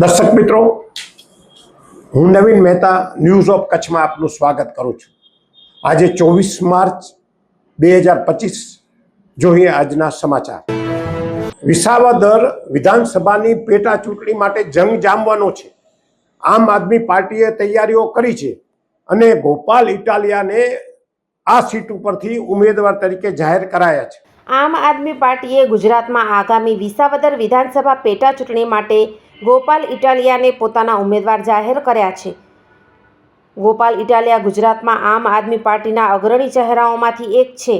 દર્શક મિત્રો, હું નવીન મહેતા ન્યૂઝ ઓફ કચ્છમાં આપનું સ્વાગત કરું છું. આજે ચોવીસ માર્ચ બે હજાર પચીસ, જોઈએ આજના સમાચાર. વિસાવદર વિધાનસભાની પેટા ચૂંટણી માટે જંગ જામવાનો છે. આમ આદમી પાર્ટીએ તૈયારીઓ કરી છે અને ગોપાલ ઇટાલિયાને આ સીટ ઉપરથી ઉમેદવાર તરીકે જાહેર કરાયા છે. આમ આદમી પાર્ટીએ ગુજરાતમાં આગામી વિસાવદર વિધાનસભા પેટા ચૂંટણી માટે ગોપાલ ઇટાલિયાને પોતાના ઉમેદવાર જાહેર કર્યા છે. ગોપાલ ઇટાલિયા ગુજરાતમાં આમ આદમી પાર્ટીના અગ્રણી ચહેરાઓમાંથી એક છે.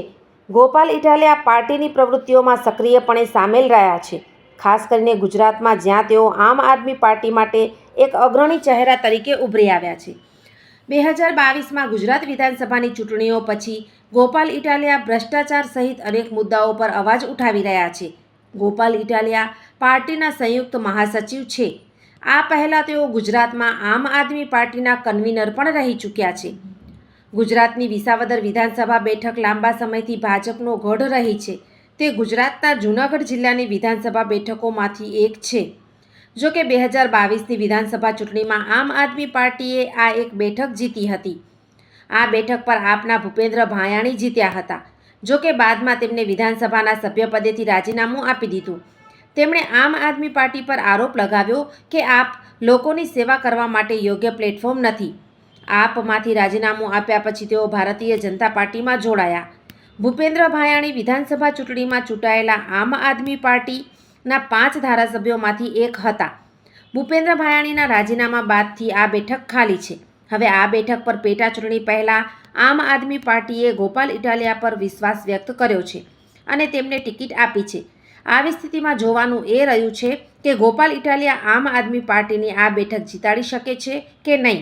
ગોપાલ ઇટાલિયા પાર્ટીની પ્રવૃત્તિઓમાં સક્રિયપણે સામેલ રહ્યા છે. ખાસ કરીને ગુજરાતમાં જ્યાં તેઓ આમ આદમી પાર્ટી માટે એક અગ્રણી ચહેરા તરીકે ઉભરી આવ્યા છે. બે હજાર બાવીસમાં ગુજરાત વિધાનસભાની ચૂંટણીઓ પછી ગોપાલ ઇટાલિયા ભ્રષ્ટાચાર સહિત અનેક મુદ્દાઓ પર અવાજ ઉઠાવી રહ્યા છે. ગોપાલ ઇટાલિયા પાર્ટીના સંયુક્ત મહાસચિવ છે. આ પહેલાં તેઓ ગુજરાતમાં આમ આદમી પાર્ટીના કન્વીનર પણ રહી ચૂક્યા છે. ગુજરાતની વિસાવદર વિધાનસભા બેઠક લાંબા સમયથી ભાજપનો ગઢ રહી છે. તે ગુજરાતના જૂનાગઢ જિલ્લાની વિધાનસભા બેઠકોમાંથી એક છે. જો કે બે હજાર બાવીસની વિધાનસભા ચૂંટણીમાં આમ આદમી પાર્ટીએ આ એક બેઠક જીતી હતી. આ બેઠક પર આપના ભૂપેન્દ્ર ભાયાણી જીત્યા હતા. જો કે બાદમાં તેમને વિધાનસભાના સભ્યપદેથી રાજીનામું આપી દીધું. તેમણે આમ આદમી પાર્ટી પર આરોપ લગાવ્યો કે આપ લોકોની સેવા કરવા માટે યોગ્ય પ્લેટફોર્મ નથી. આપમાંથી રાજીનામું આપ્યા પછી તેઓ ભારતીય જનતા પાર્ટીમાં જોડાયા. ભૂપેન્દ્ર ભાયાણી વિધાનસભા ચૂંટણીમાં ચૂંટાયેલા આમ આદમી પાર્ટીના પાંચ ધારાસભ્યોમાંથી એક હતા. ભૂપેન્દ્ર ભાયાણીના રાજીનામા બાદથી આ બેઠક ખાલી છે. હવે આ બેઠક પર પેટા ચૂંટણી પહેલાં આમ આદમી પાર્ટીએ ગોપાલ ઇટાલિયા પર વિશ્વાસ વ્યક્ત કર્યો છે અને તેમને ટિકિટ આપી છે. આવી સ્થિતિમાં જોવાનું એ રહ્યું છે કે ગોપાલ ઇટાલિયા આમ આદમી પાર્ટીની આ બેઠક જીતાડી શકે છે કે નહીં?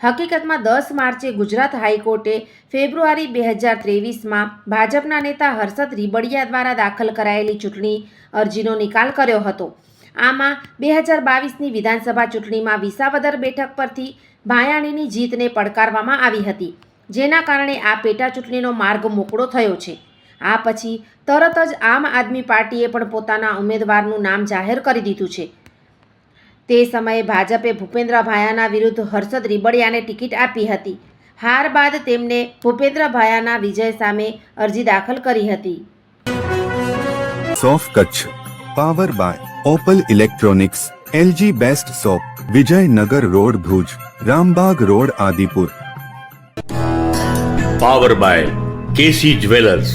હકીકતમાં દસ માર્ચે ગુજરાત હાઈકોર્ટે ફેબ્રુઆરી બે હજાર ત્રેવીસમાં ભાજપના નેતા હર્ષદ રીબડિયા દ્વારા દાખલ કરાયેલી ચૂંટણી અરજીનો નિકાલ કર્યો હતો. આમાં બે હજાર બાવીસની વિધાનસભા ચૂંટણીમાં વિસાવદર બેઠક પરથી ભાયાણીની જીતને પડકારવામાં આવી હતી, જેના કારણે આ પેટા ચૂંટણીનો માર્ગ મોકળો થયો છે. આ પછી તરત જ આમ આદમી પાર્ટીએ પણ પોતાના ઉમેદવારનું નામ જાહેર કરી દીધું છે. તે સમયે ભાજપે ભૂપેન્દ્ર ભાયાના વિરુદ્ધ હર્ષદ રીબડિયાને ટિકિટ આપી હતી. હાર બાદ તેમને ભૂપેન્દ્ર ભાયાના વિજય સામે અરજી દાખલ કરી હતી. સોફ Kutch power by Opal electronics LG best shop Vijaynagar road Bhuj Rambag road Adipur. Power by KC jewellers.